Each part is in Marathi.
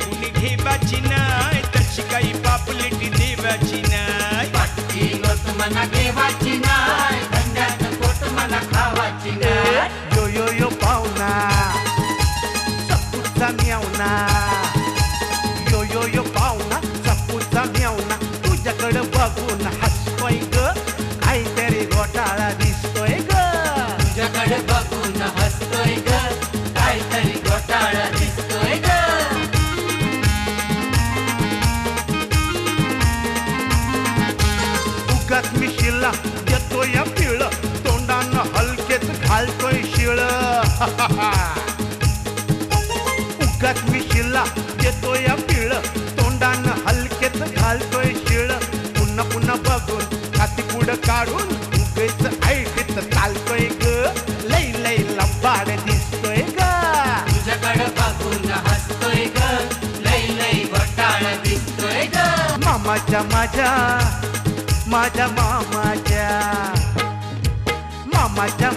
कुणी घेवाची नाही. तशी काही पापलेटी देवाची नाही. काढून उगेच ऐकत चालतोय ग. लय लय लंबाड दिसतोय ग. तुझ्याकडे हसतोय ग. लय लय दिसतोय ग. मामाच्या माझ्या माझ्या मामाच्या. मामाच्या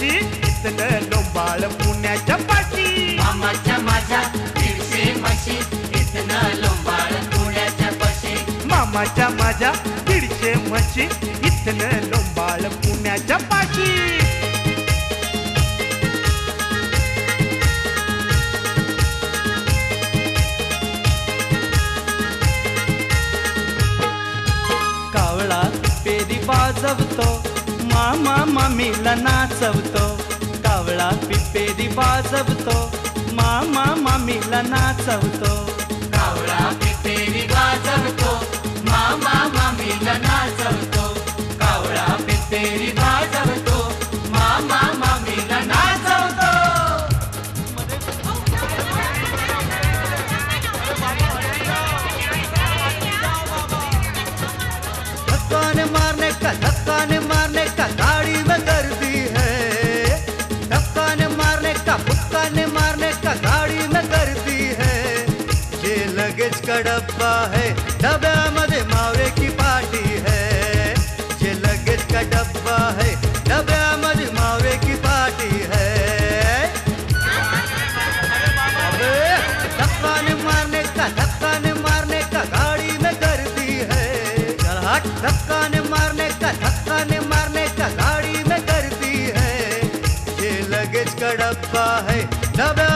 पाशी इथलं लोंबाळ पुण्याच्या पाशी. मामाच्या माझ्या दीडशे म्हशी इथनं लोंबाळ पुण्याच्या पाशी. मामाच्या माझ्या दीडशे म्हशी इथनं लोंबाळ पुण्याच्या पाशी. पेरी वाजवतो. मामा मामीला नाचवतो. कावळा पिपेरी वाजवतो. मामा मामीला नाचवतो. कावळा पिपेरी वाजवतो. मामा मामीला नाचवतो. कावळा पिपेरी मौका है. नव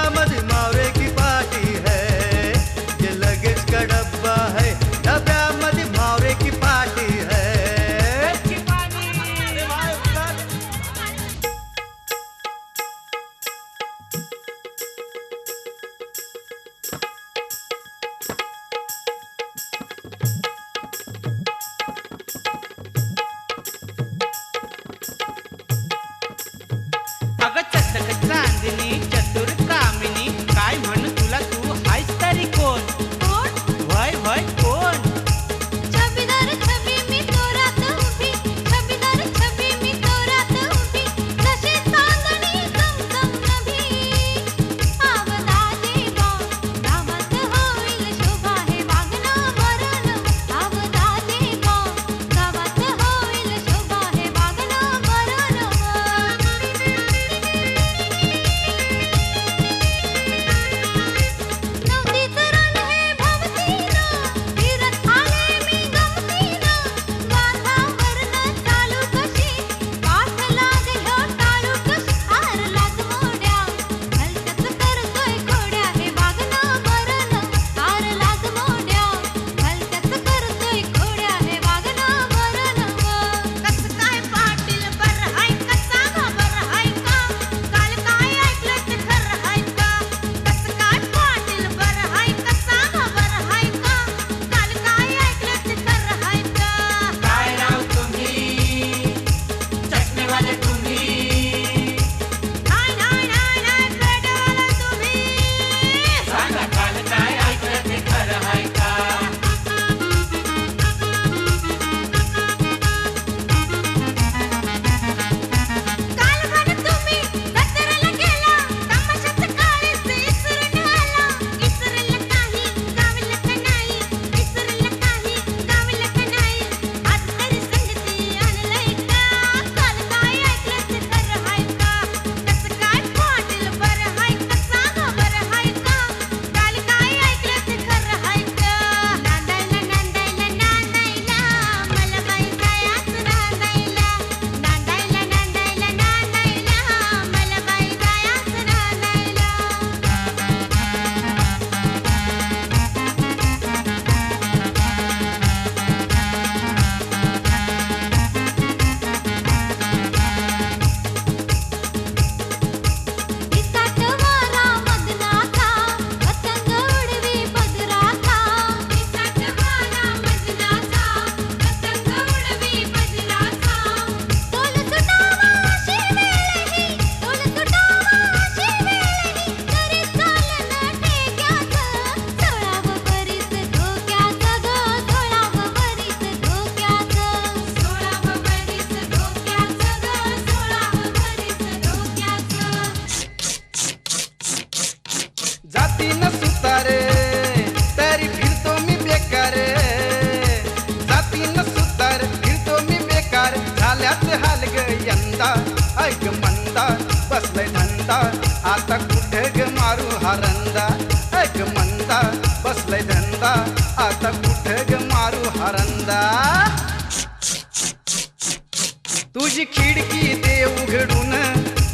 तुझी खिडकी ते उघडून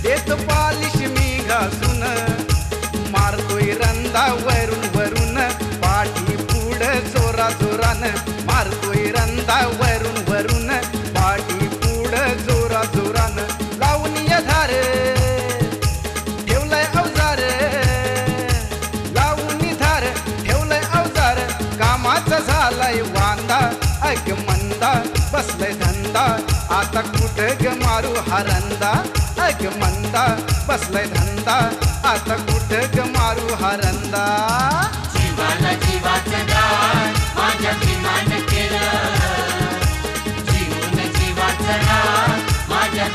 देत पालिश मी घासून. मारतोय रंदा वरून वरून पाठी पुढ जोरा जोरान मारतोय रंदा आता कुठे ग मारू हारंदा? ऐक मंदा बसलाय धंदा. आता कुठे ग मारू हरंदा? जीवाला जीवन जीवाचं माझ्या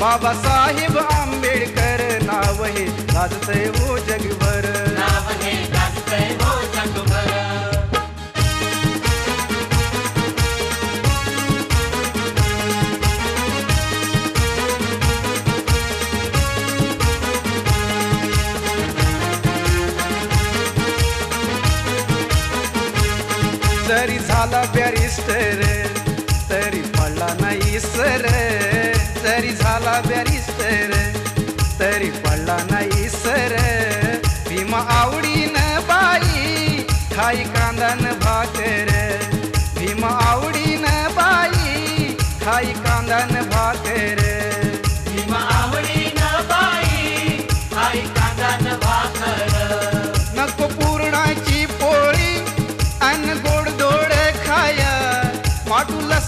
बाबासाहेब आंबेडकर नाव हे गाजतय हो जगभर. तरी झाला बॅरिस्टर तरी पडला नाही सर.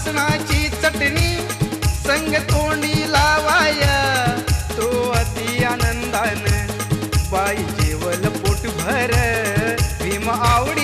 लसणाची चटणी संग तोंडी लावाया. तो अति आनंदान बाई जेवल पोट भर भीम आवडी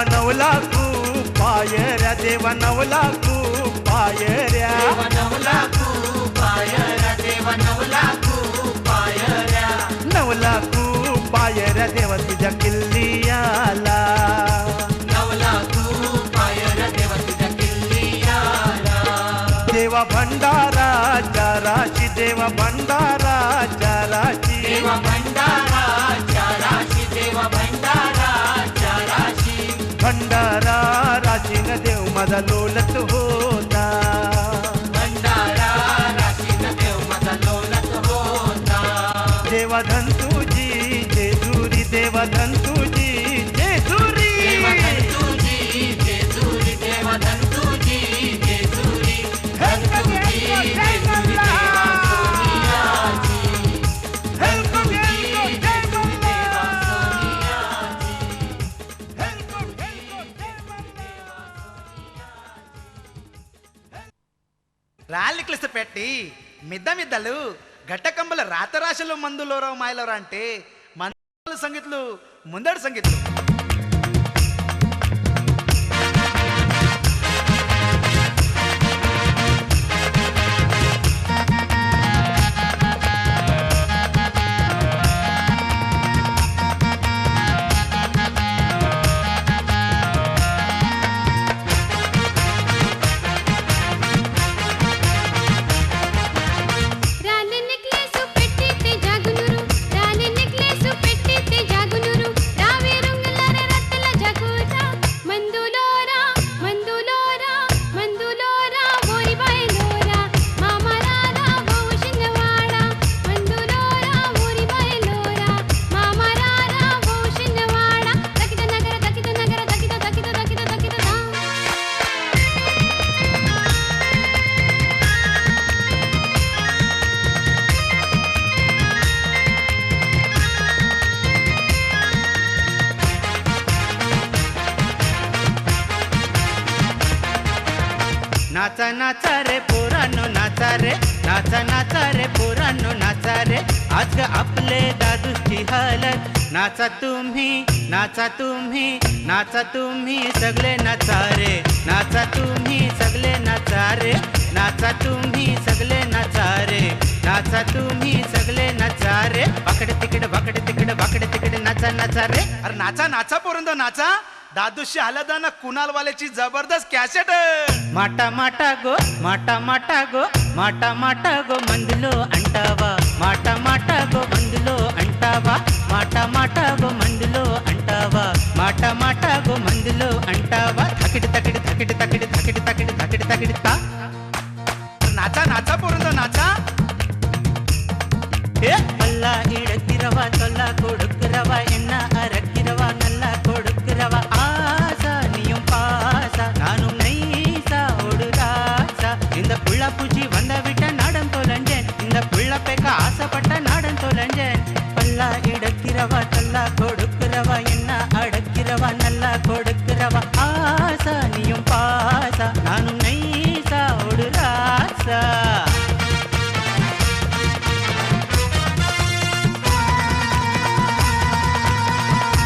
देवा नवला कू पायऱ्या देवा नवला कू पायऱ्या. देव नवला कू पायऱ्या देव नवला कू पायऱ्या. नवला पायऱ्या देवा तुझ्या किल्लियाला. नवला कू पायऱ्या देव तुझ्या देवा भंडारा चाराशी देवा भंडारा चाराशी. देवा भंडारा चाराशी देवा भंडारा. चाराशी भंडारा राशीन देव माझा लोलत होता. भंडारा राशीन देव माझा लोलत होता. देवा धंतुजी जेजुरी देवा धंतुजी రాలిక్లిస్త పెట్టి మిద్ద మిద్దలు గట్టకంబల రాతరాశలు మందులోరావు మాయలోరా అంటే మందుల సంగీతులు ముందడి సంగీతులు. नाचा रे पोरांनो नाचा रे. नाचा नाचा रे पोरांनो नाचा रे. आज आपले दादूची हालत. नाचा तुम्ही नाचा तुम्ही नाचा तुम्ही सगळे नाचा रे. नाचा तुम्ही सगळे नाचा रे. नाचा तुम्ही सगळे नाचा रे. नाचा तुम्ही सगळे नाचा रे. बाकडे तिकडे बाकडे तिकडे बाकडे तिकडे नाचा नाचा रे. अरे नाचा नाचा पोरंदो नाचा. दादू शहालदा ना कुणाल वाल्याची जबरदस्त कॅसेट. మాట మాట గో మాట మాట గో మాట మాట గో మందులో అంటావా మాట మాట గో మందులో అంటావా మాట మాట గో మందులో అంటావా మాట మాట గో మందులో అంటావా తకిడి తకిడి తకిడి తకిడి తకిడి తకిడి తకిడి తకిడి తా నాచా నాచా పోరుందో నాచా ఏ పల్లా ఈడ తిరవా తొల్లా కొడుకు இந்த புள்ள பூச்சி வந்த விட்ட நாடம் தொலைஞ்சேன். இந்த புள்ள பேக்க ஆசைப்பட்ட நாடம் தொலைஞ்சேன். பல்லா இடக்கிறவ தொல்ல கொடுக்கிறவா என்ன அடக்கிறவா நல்லா கொடுக்கிறவா? ஆசா நீயும் பாசா நானும் நைசா ஒரு ராசா.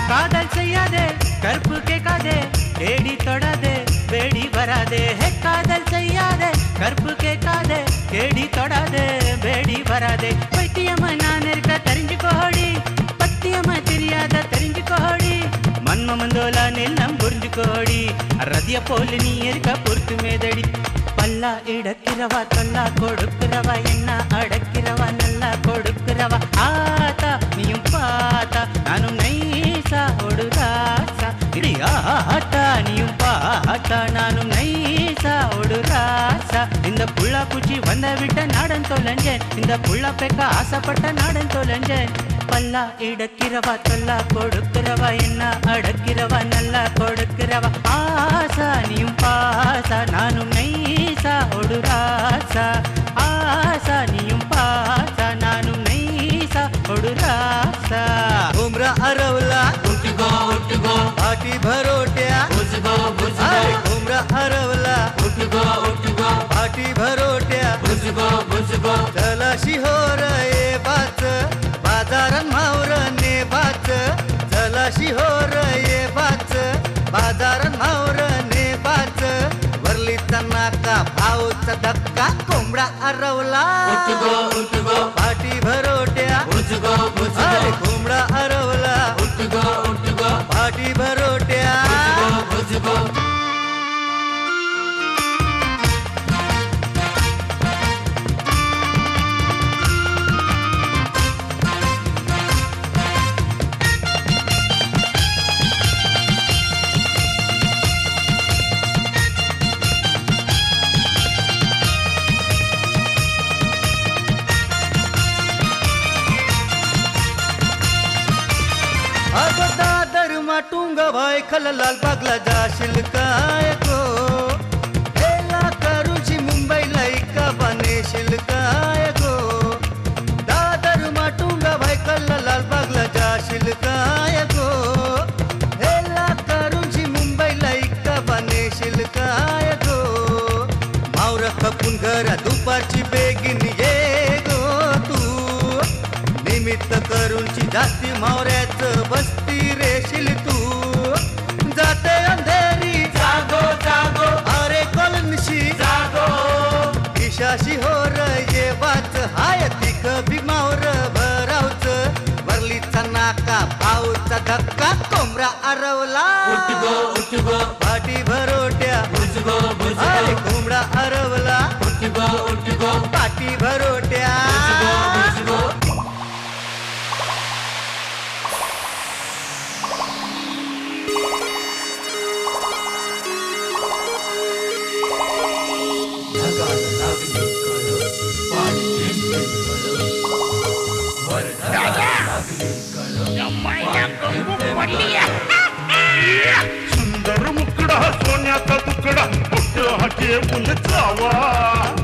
காதல் செய்யாதே கற்பு கேட்காதே தேடி தொடாதே. வேடி காதல் செய்யாதே கற்பு கேட்காதே கேடி தொடாதே பேடி வராதே. பைத்தியமா நான் இருக்க தெரிஞ்சு கோடி பத்தியமா தெரியாத தெரிஞ்சுக்கோடி மன்ம மந்தோலா நெல்லம் புரிஞ்சுக்கோடி ரதிய போல நீ இருக்க பொறுத்து மேதடி. பல்லா இடக்கிறவா தொல்லா கொடுக்கிறவா என்ன அடக்கிறவா நல்லா கொடுக்கிறவா. கொடுக்கிறவ ஆத்தா நீயும் பாத்தா நானும் நைசா ஒரு ராசா இடி ஆத்தா நானும் நைசா ஒரு ராசா. இந்த புள்ளா பூச்சி வந்த விட்ட நாடன் தொலைஞ்சேன். இந்த புள்ளா பெக்க ஆசைப்பட்ட நாடன் தொலைஞ்சேன். பல்லா இடக்கிறவா தொல்லா கொடுக்கிறவா என்ன அடக்கிறவா நல்லா கொடுக்கிறவா? ஆசா நீயும் பாசா நானும் நைசா ஒரு ராசா. ஆசா நீயும் பாசா நானும் रासा हडू रासा. घुमरा हरवला पाठी भरोट्या. बुजगो घुमरा हरवला पाठी भरोट्या. बुजगो बुजगो तलाशी होर ये बाच. बाजारान मावर ने बाच. तलाशी हो रे बाच. बाजारान मावर ने बाच. वरली वरलीचा का भाऊचा धक्का? कोंबडा हरवला पाठी भरोट्या. पाठी भरोट्या अरे कोंबडा हरवला. उठगो उठगो पाठी भरोट्या बुजगो सुंदर मुकडा सोन्याचा तुकडा कुठं हा घेऊन जावा